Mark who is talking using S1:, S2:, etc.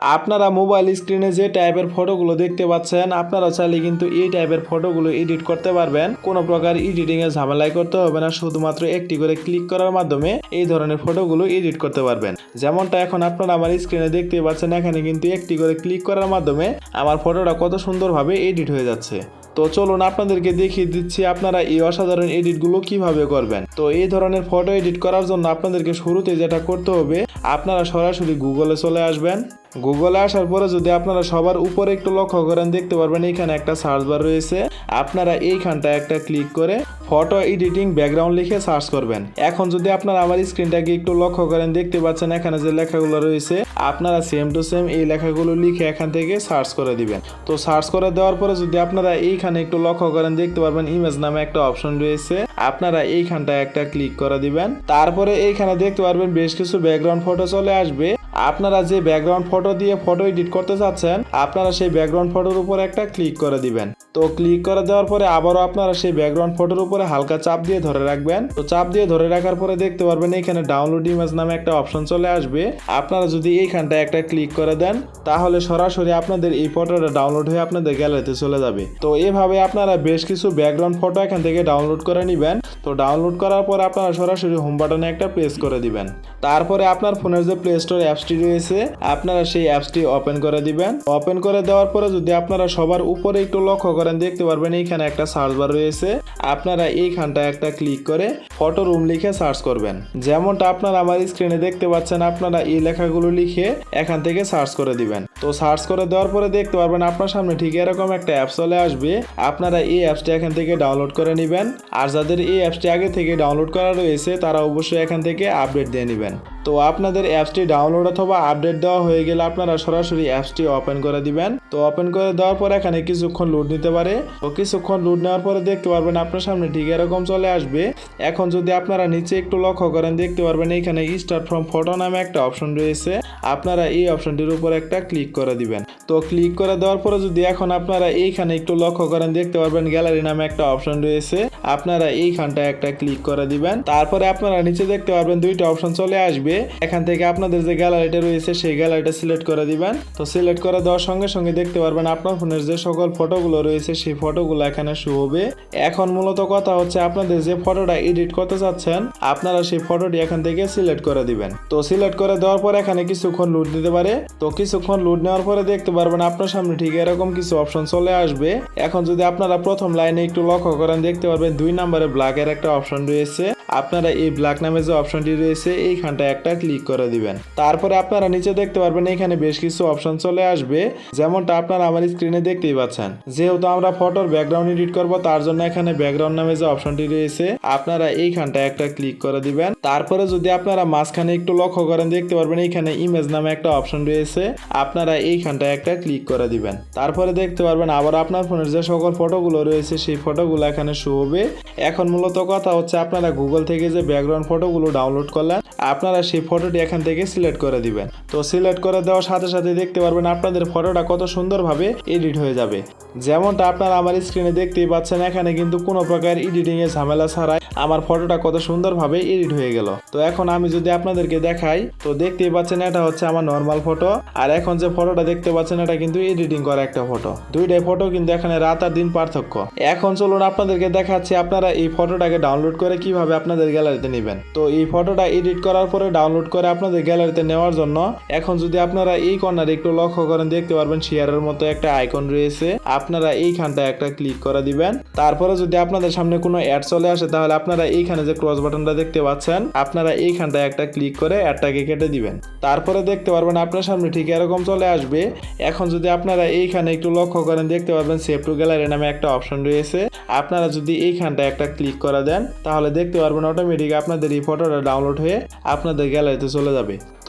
S1: আপনারা মোবাইল স্ক্রিনে যে টাইপের ফটোগুলো দেখতে পাচ্ছেন, আপনারা চাইলে কিন্তু এই টাইপের ফটোগুলো এডিট করতে পারবেন। কোনো প্রকার এডিটিং এর ঝামেলাই করতে হবে না, শুধুমাত্র একটি করে ক্লিক করার মাধ্যমে এই ধরনের ফটোগুলো এডিট করতে পারবেন। যেমনটা এখন আপনারা আমার স্ক্রিনে দেখতে পাচ্ছেন, এখানে কিন্তু একটি করে ক্লিক করার মাধ্যমে আমার ফটোটা কত সুন্দরভাবে এডিট হয়ে যাচ্ছে। তো চলুন আপনাদেরকে দেখিয়ে দিচ্ছি আপনারা এই অসাধারণ এডিটগুলো কীভাবে করবেন। তো এই ধরনের ফটো এডিট করার জন্য আপনাদেরকে শুরুতে যেটা করতে হবে, আপনারা সরাসরি গুগলে চলে আসবেন। গুগলে আসার পরে যদি আপনারা সবার উপরে একটু লক্ষ্য করেন, দেখতে পারবেন এখানে একটা সার্চ বার রয়েছে। আপনারা এইখানটা একটা ক্লিক করে ফটো এডিটিং ব্যাকগ্রাউন্ড লিখে সার্চ করবেন। এখন যদি আপনারা আমার স্ক্রিনটাকে একটু লক্ষ্য করেন, দেখতে পাচ্ছেন এখানে যে লেখাগুলো রয়েছে, আপনারা সেম টু সেম এই লেখাগুলো লিখে এখান থেকে সার্চ করে দিবেন। তো সার্চ করে দেওয়ার পরে যদি আপনারা এইখানে একটু লক্ষ্য করেন, দেখতে পারবেন ইমেজ নামে একটা অপশন রয়েছে। আপনারা এইখানটা একটা ক্লিক করে দিবেন। তারপরে এইখানে দেখতে পারবেন বেশ কিছু ব্যাকগ্রাউন্ড ফটো চলে আসবে। আপনারা যে ব্যাকগ্রাউন্ড ফটো দিয়ে ফটো এডিট করতে চাচ্ছেন আপনারা সেই ব্যাকগ্রাউন্ড ফটোর উপর একটা ক্লিক করে দিবেন। তো ক্লিক করে দেওয়ার পরে আবারও আপনারা সেই ব্যাকগ্রাউন্ড ফটোর উপরে হালকা চাপ দিয়ে ধরে রাখবেন। তো চাপ দিয়ে ধরে রাখার পরে দেখতে পারবেন এখানে ডাউনলোড ইমেজ নামে একটা অপশন চলে আসবে। আপনারা যদি এইখানটা একটা ক্লিক করে দেন, তাহলে সরাসরি আপনাদের এই ফটোটা ডাউনলোড হয়ে আপনাদের গ্যালারিতে চলে যাবে। তো এভাবে আপনারা বেশ কিছু ব্যাকগ্রাউন্ড ফটো এখান থেকে ডাউনলোড করে নেবেন। তো ডাউনলোড করার পর আপনারা সরাসরি হোম বাটনে একটা প্রেস করে দিবেন। তারপরে আপনার ফোনের যে প্লে স্টোর অ্যাপসটি রয়েছে, আপনারা সেই অ্যাপসটি ওপেন করে দিবেন। ওপেন করে দেওয়ার পরে যদি আপনারা সবার উপরে একটু লক্ষ্য করেন, দেখতে পারবেন এইখানে একটা সার্চ বার রয়েছে। আপনারা এইখানটা একটা ক্লিক করে ফটো রুম লিখে সার্চ করবেন। যেমনটা আপনারা আমার স্ক্রিনে দেখতে পাচ্ছেন, আপনারা এই লেখাগুলো লিখে এখান থেকে সার্চ করে দিবেন। তো সার্চ করে দেওয়ার পরে দেখতে পারবেন আপনার সামনে ঠিক এরকম একটা অ্যাপ চলে আসবে। আপনারা এই অ্যাপসটি এখান থেকে ডাউনলোড করে নেবেন। আর যাদের এই অ্যাপসটি আগে থেকে ডাউনলোড করা রয়েছে, তারা অবশ্যই এখান থেকে আপডেট দিয়ে নেবেন। তো আপনাদের অ্যাপসটি ডাউনলোড অথবা আপডেট দেওয়া হয়ে গেলে আপনারা সরাসরি অ্যাপসটি ওপেন করে দিবেন। তো ওপেন করে দেওয়ার পর এখানে কিছুক্ষণ লোড নিতে পারে। তো কিছুক্ষণ লোড নেওয়ার পরে দেখতে পারবেন আপনার সামনে ঠিক এরকম চলে আসবে। এখন যদি আপনারা নিচে একটু লক্ষ্য করেন, দেখতে পারবেন এখানে স্টার্ট ফ্রম ফটো নামে একটা অপশন রয়েছে। আপনারা এই অপশনটির উপর একটা ক্লিক করে দিবেন। তো ক্লিক করে দেওয়ার পরে যদি এখন আপনারা এইখানে একটু লক্ষ্য করেন, দেখতে পারবেন গ্যালারি নামে একটা অপশন রয়েছে। আপনারা এইখানটা একটা ক্লিক করে দিবেন। তারপরে আপনারা নিচে দেখতে পারবেন দুইটা অপশন চলে আসবে। এখান থেকে আপনাদের যে গ্যালারিটা রয়েছে, সেই গ্যালারিটা সিলেক্ট করে দিবেন। তো সিলেক্ট করে দেওয়ার সঙ্গে সঙ্গে দেখতে পারবেন আপনার ফোনের যে সকল ফটোগুলো রয়েছে, সেই ফটোগুলো এখানে শো হবে। এখন মূলত কথা হচ্ছে, আপনাদের যে ফটোটা এডিট করতে চাচ্ছেন, আপনারা সেই ফটোটি এখান থেকে সিলেক্ট করে দিবেন। তো সিলেক্ট করে দেওয়ার পর এখানে কিছুক্ষণ লুট দিতে পারে। তো কিছুক্ষণ লুট নেওয়ার পরে দেখতে পারবেন আপনার সামনে ঠিক এরকম কিছু অপশন চলে আসবে। এখন যদি আপনারা প্রথম লাইনে একটু লক্ষ্য করেন, দেখতে পারবেন দুই নম্বরে ব্ল্যাকের একটা অপশন রয়েছে। আপনারা এই ব্ল্যাক নামে যে অপশনটি রয়েছে এইখানটা একটা ক্লিক করে দিবেন। তারপরে আপনারা নিচে দেখতে পারবেন, এখানে বেশ কিছু অপশন চলে আসবে। যেমনটা আপনারা আমার স্ক্রিনে দেখতেই পাচ্ছেন। যেহেতু আমরা ফটোর ব্যাকগ্রাউন্ড এডিট করব, তার জন্য এখানে ব্যাকগ্রাউন্ড নামে যে অপশনটি রয়েছে, আপনারা এইখানটা একটা ক্লিক করে দিবেন। তারপরে যদি আপনারা মাঝখানে একটু লক্ষ্য করেন, দেখতে পারবেন এইখানে ইমেজ নামে একটা অপশন রয়েছে। আপনারা এইখানটা একটা ক্লিক করে দিবেন। তারপরে দেখতে পারবেন, আবার আপনার ফোনের যে সকল ফটোগুলো রয়েছে, সেই ফটোগুলো এখানে শো হবে। এখন মূলত কথা হচ্ছে, আপনারা গুগল থেকে যে ব্যাকগ্রাউন্ড ফটোগুলো ডাউনলোড করলেন, আপনারা সেই ফটোটি এখান থেকে সিলেক্ট করে দিবেন। তো সিলেক্ট করে দেওয়ার সাথে সাথে দেখতে পারবেন আপনাদের ফটোটা কত সুন্দরভাবে এডিট হয়ে যাবে। যেমনটা আপনারা আমার স্ক্রিনে দেখতেই পাচ্ছেন, এখানে কিন্তু কোনো প্রকার এডিটিং এর ঝামেলা ছাড়াই আমার ফটোটা কত সুন্দরভাবে এডিট হয়ে গেল। তো এখন আমি যদি আপনাদেরকে দেখাই, তো দেখতেই পাচ্ছেন এটা হচ্ছে আমার নর্মাল ফটো আর এখন যে ফটোটা দেখতে পাচ্ছেন, এটা কিন্তু এডিটিং করা একটা ফটো দুইটাই ফটো কিন্তু এখানে রাত আর দিন পার্থক্য। এখন চলুন আপনাদেরকে দেখাচ্ছি আপনারা এই ফটোটাকে ডাউনলোড করে কীভাবে আপনাদের গ্যালারিতে নেবেন। তো এই ফটোটা এডিট করার পরে ডাউনলোড করে আপনাদের গ্যালারিতে নেওয়ার জন্য, এখন যদি আপনারা এই কর্নারে একটু লক্ষ্য করেন, দেখতে পারবেন শেয়ারের মতো একটা আইকন রয়েছে। আপনারা এইখানটা একটা ক্লিক করে দিবেন। তারপরে যদি আপনাদের সামনে কোনো অ্যাড চলে আসে, তাহলে আপনারা এইখানে যে ক্রস বাটনটা দেখতে পাচ্ছেন, আপনারা এইখানটা একটা ক্লিক করে অ্যাডটাকে কেটে দিবেন। তারপরে দেখতে পারবেন আপনার সামনে ঠিক এরকম চলে আসবে। এখন যদি আপনারা এইখানে একটু লক্ষ্য করেন, দেখতে পারবেন সেভ টু গ্যালারি নামে একটা অপশন রয়েছে। আপনারা যদি এইখানটা একটা ক্লিক করে দেন, তাহলে দেখতে পারবেন অটোমেটিক আপনাদের এই ফটোটা ডাউনলোড হয়ে আপনাদের গ্যালারিতে চলে যাবে।